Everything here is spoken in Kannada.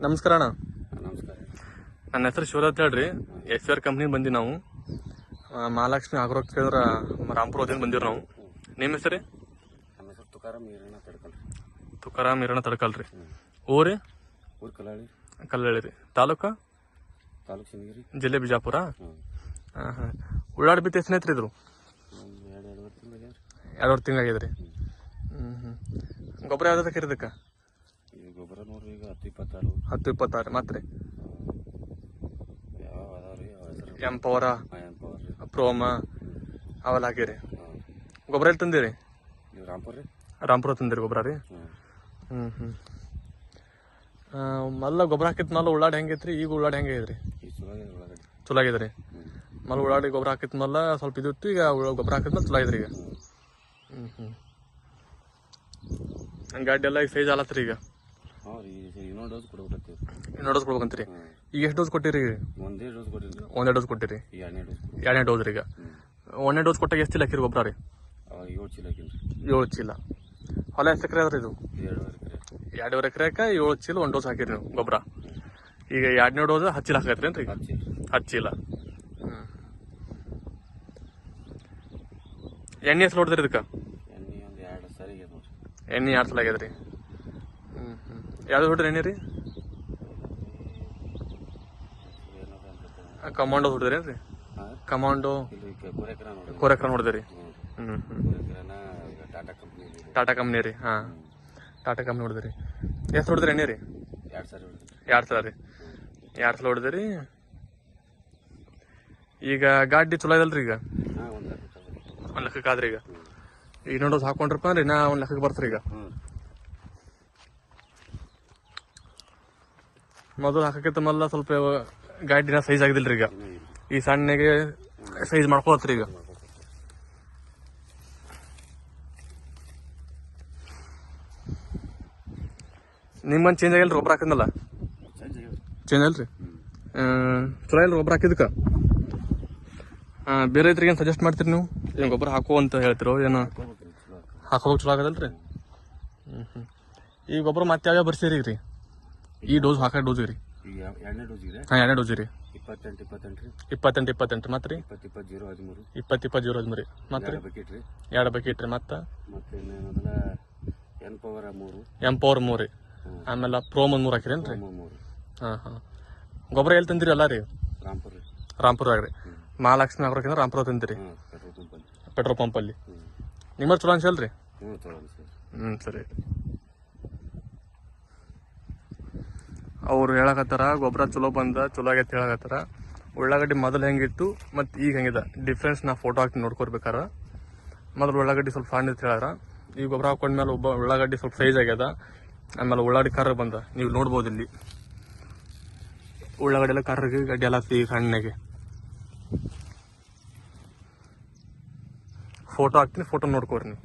ನಮಸ್ಕಾರ ಅಣ್ಣ. ನಮಸ್ಕಾರ. ನನ್ನ ಹೆಸರು ಶಿವದತ್ ಹೇಳ್ರಿ. ಎಸ್ ಆರ್ ಕಂಪ್ನಿ ಬಂದಿ ನಾವು. ಆ, ಮಹಾಲಕ್ಷ್ಮಿ ಆಗ್ರೋ ಕೇಳಿದ್ರ ರಾಮ್ಪುರ ಹೋದಿಂದ ಬಂದಿವ್ರಿ ನಾವು. ನಿಮ್ಮ ಹೆಸರು ನಮ್ಮ ಹೆಸರು ತುಕಾರಾಮ್ ಈರಣ್ಣ ತಡ್ಕಲ್ರಿ. ತುಕಾರಾಮ್ ಇರೋಣ ತಡ್ಕಲ್ರಿ. ಊರಿ ಊರು ಕಲಾಳಿ ಕಲ್ಲಳ್ಳಿ ರೀ. ತಾಲೂಕ? ತಾಲೂಕು ಸಿಂಗಿರಿ ಜಿಲ್ಲೆ ಬಿಜಾಪುರ? ಹ್ಞೂ ಹಾಂ ಹಾಂ. ಉಳ್ಳಾಡಿ ಬಿತ್ತು ಎಷ್ಟು ಇದ್ರು ಒಂದು ಎರಡು ಎರಡು ತಿಂಗಳು ಎರಡು ತಿಂಗಳಾಗ್ಯದ ರೀ ಹ್ಞೂ ಹ್ಞೂ ಗೊಬ್ಬರ ಯಾವ್ದು ನೋಡ್ರಿ ಈಗ ಹತ್ತು ಇಪ್ಪತ್ತಾರು ಹತ್ತು ಇಪ್ಪತ್ತಾರು ಮತ್ತೆ ರೀ ಯಾವ ಎಂಪವರ ಪವರ್ ರೀ. ಪ್ರೋಮ ಅವೆಲ್ಲ ಹಾಕಿರಿ ಗೊಬ್ಬರ ಎಲ್ಲಿ ತಂದಿರಿ? ನೀವು ರಾಮ್ಪುರ್ ರೀ? ರಾಮ್ಪುರ ತಂದಿರಿ ಗೊಬ್ಬರ ರೀ? ಹ್ಞೂ ಹ್ಞೂ ಹ್ಞೂ ಮಲ್ಲ ಗೊಬ್ಬರ ಹಾಕಿತ್ತು ಮಲ್ಲ ಉಳ್ಳಾಡಿ ಹೆಂಗೈತ್ರಿ? ಈಗ ಉಳ್ಳಾಡಿ ಹೆಂಗೆ ಐತ್ರಿ ಚಲೋ ಆಗಿದ್ರಿ ಮಲ್ಲ ಉಳ್ಳಾಡಿ ಗೊಬ್ಬರ ಹಾಕಿತ್ತು ಮಲ್ಲ ಸ್ವಲ್ಪ ಇದಿತ್ತು ಈಗ ಗೊಬ್ಬರ ಹಾಕಿದ್ಮೇಲೆ ಚಲೋ ಐತ್ರಿ ಈಗ. ಹ್ಞೂ ಹ್ಞೂ ಗಾಡಿ ಎಲ್ಲ ಈಗ ಸೈಜ್ ಆಲತ್ರಿ ಈಗ ಇನ್ನೊಂದು ಡೋಸ್ ಕೊಡ್ಬೇಕಂತೀರಿ ಇನ್ನೊಂದು ಡೋಸ್ ಕೊಡ್ಬೇಕಂತ್ರಿ? ಈಗ ಎಷ್ಟು ಡೋಸ್ ಕೊಟ್ಟಿರಿ? ಒಂದೇ ಡೋಸ್ ಕೊಟ್ಟಿರಿ ಒಂದೇ ಡೋಸ್ ಕೊಟ್ಟಿರಿ? ಎರಡನೇ ಡೋಸ್ ಎರಡನೇ ಡೋಸ್ ರೀ ಈಗ ಒಂದನೇ ಡೋಸ್ ಕೊಟ್ಟಾಗ ಎಷ್ಟು ಚೀಲ ಹಾಕಿರಿ ಗೊಬ್ಬರ ರೀ? ಏಳು ಚೀಲ ಹಾಕಿನ್ರಿ. ಏಳು ಚೀಲ. ಹೊಲ ಎಷ್ಟು ಎಕರೆ ಅದ್ರಿ ಇದು? ಎರಡುವರೆ ಎಕರೆ. ಎರಡೂವರೆ ಏಳು ಚೀಲ ಒಂದು ಡೋಸ್ ಹಾಕಿರಿ ನೀವು ಗೊಬ್ಬರ. ಈಗ ಎರಡನೇ ಡೋಸ್ ಹತ್ತು ಚೀಲ ಹಾಕೈತ್ರಿ ಏನ್ರಿ? ಹತ್ತು ಚೀಲ. ಎಣ್ಣೆ ಎಷ್ಟು ನೋಡಿದ್ರಿ ಇದಕ್ಕೆ? ಎಣ್ಣೆ ಎರಡು ಸರಿ ಎಣ್ಣೆ ಎರಡು ಸಲ ಆಗ್ಯದ್ರಿ ಯಾವ್ದು ಹುಡ್ರಿ ಏನಿರಿ ಕಮಾಂಡೋ ಹುಡ್ದ್ರಿ ಏನ್ರಿ? ಕಮಾಂಡೋ ಇಲ್ಲಿ ಕೋರೆಕರ ನೋಡ್ರಿ ಕೋರೆಕ್ರ ನೋಡಿದ್ರಿ ಹ್ಞೂ ಕೋರೆಕರನ ಟಾಟಾ ಕಂಪ್ನಿ ರೀ ಹಾಂ. ಟಾಟಾ ಕಂಪ್ನಿ ಹೊಡೆದ್ರಿ ಎಷ್ಟು ಹೊಡೆದ್ರಿ ಎಣ್ಣೆ ರೀ? ಎರಡು ಸಲ ರೀ. ಎರಡು ಸಲ ಹೊಡೆದ್ರಿ ಈಗ ಗಾಡಿ ಚಲೋ ಇದಲ್ರಿ ಈಗ? ಒಂದು. ಲೆಕ್ಕಕ್ಕೆ ಆದ್ರಿ ಈಗ. ಈಗ? ನೋಡೋದು ಹಾಕೊಂಡ್ರಪ್ಪ ಅಂದ್ರೆ ನಾ ಒಂದು ಲೆಕ್ಕಕ್ಕೆ ಬರ್ತೀರಿ ಈಗ? ಮೊದಲು ಹಾಕಕ್ಕೆ ಮೊದಲ ಸ್ವಲ್ಪ ಗಾಡಿನ ಸೈಜ್ ಆಗಿದಿಲ್ರಿ ಈಗ. ಇಲ್ಲ ಈ ಸಣ್ಣಗೆ ಸೈಜ್ ಮಾಡ್ಕೊಳತ್ರಿ ಈಗ. ನಿಮ್ಮನ್ ಚೇಂಜ್ ಆಗಿಲ್ರಿ ಗೊಬ್ಬರ ಹಾಕಿದ್ನಲ್ಲ ಚೇಂಜ್ ಅಲ್ರಿ ಚಲೋ ಇಲ್ರಿ ಗೊಬ್ಬರ ಹಾಕಿದ್ಕ? ಆ, ಬೇರೆ ರೈತರಿಗೆ ಸಜೆಸ್ಟ್ ಮಾಡ್ತೀರಿ ನೀವು? ಏನು ಗೊಬ್ಬರ ಹಾಕೋ ಅಂತ ಹೇಳ್ತಿರೋ ಏನು? ಹಾಕೋ ಚಲೋ ಆಗದಲ್ರಿ? ಈ ಗೊಬ್ಬರ ಮತ್ತೆ ಯಾವ್ಯಾವ ಬರ್ಸಿರಿ ರೀ? ಈ ಡೋಸ್ ಹಾಕೋ ಡೋಸ್ ರೀ ಎರಡನೇ ಹಾಂ ಎರಡನೇ ಡೋಸ್ ರೀ ಇಪ್ಪತ್ತೆಂಟು ಇಪ್ಪತ್ತೆಂಟು ರೀ. ಇಪ್ಪತ್ತೆಂಟು ಇಪ್ಪತ್ತೆಂಟು ಮತ್ತೆ ರೀ ಇಪ್ಪತ್ತು ಇಪ್ಪತ್ತು ಜೀರೋ ಹದಿಮೂರು. ಇಪ್ಪತ್ತು ಇಪ್ಪತ್ತು ಜೀರೋ ಹದಿಮೂರು ಮತ್ತೆ ರೀ ಎರಡು ಬಕೆಟ್ ರೀ. ಎರಡು ಬಕೆಟ್ ರೀ ಮತ್ತೆ? ಮತ್ತು ಇನ್ನೇನದಲ್ಲ ಎನ್ ಪವರ್ ಮೂರು. ಎಂ ಪವರ್ ಮೂರು ರೀ. ಆಮೇಲೆ ಪ್ರೋಮ್ ಒಂದು ಮೂರು ಹಾಕಿರೇನು ರೀ ಮೂರು. ಹಾಂ ಹಾಂ. ಗೊಬ್ಬರ ಎಲ್ಲಿ ತಂದಿರಿ ಅಲ್ಲ ರೀ? ರಾಂಪುರ ರೀ. ಆಗ್ರಿ ರೀ. ಮಹಾಲಕ್ಷ್ಮಿ ಆಗ್ರಕ್ಕಿಂತ ರಾಮ್ಪುರ ತಂದಿರಿ. ಪೆಟ್ರೋಲ್ ಪಂಪಲ್ಲಿ. ನಿಮ್ಮ ಚಲೋ ಅನ್ಸಲ್ರಿ? ಹ್ಞೂ ಸರಿ. ಅವ್ರು ಹೇಳಕತ್ತಾರ, ಗೊಬ್ಬರ ಚಲೋ ಬಂದ, ಚಲೋ ಆಗೈತೆ ಹೇಳಕತ್ತಾರ. ಉಳ್ಳಾಗಡ್ಡಿ ಮೊದಲು ಹೆಂಗಿತ್ತು, ಮತ್ತು ಈಗ ಹೆಂಗಿದೆ? ಡಿಫ್ರೆನ್ಸ್ ನಾ ಫೋಟೋ ಹಾಕಿ ನೋಡ್ಕೊರ್ಬೇಕಾರ ಮೊದಲು ಉಳ್ಳಾಗಡ್ಡಿ ಸ್ವಲ್ಪ ಸಣ್ಣ ಇತ್ತು ಹೇಳಾರ ಈ ಗೊಬ್ಬರ ಹಾಕೊಂಡ್ಮೇಲೆ ಒಬ್ಬ ಉಳ್ಳಾಗಡ್ಡಿ ಸ್ವಲ್ಪ ಸೈಜ್ ಆಗ್ಯದ. ಆಮೇಲೆ ಉಳ್ಳಾಗಡ್ಡಿ ಕರ್ರ ಬಂದ. ನೀವು ನೋಡ್ಬೋದು ಇಲ್ಲಿ. ಉಳ್ಳಾಗಡ್ಡಿ ಎಲ್ಲ ಕರ್ರಿಗೆ ಗಡ್ಡಿ ಎಲ್ಲ ಈಗ ಸಣ್ಣಗೆ. ಫೋಟೋ ಹಾಕ್ತೀನಿ ಫೋಟೋ ನೋಡ್ಕೋರಿ ನೀವು.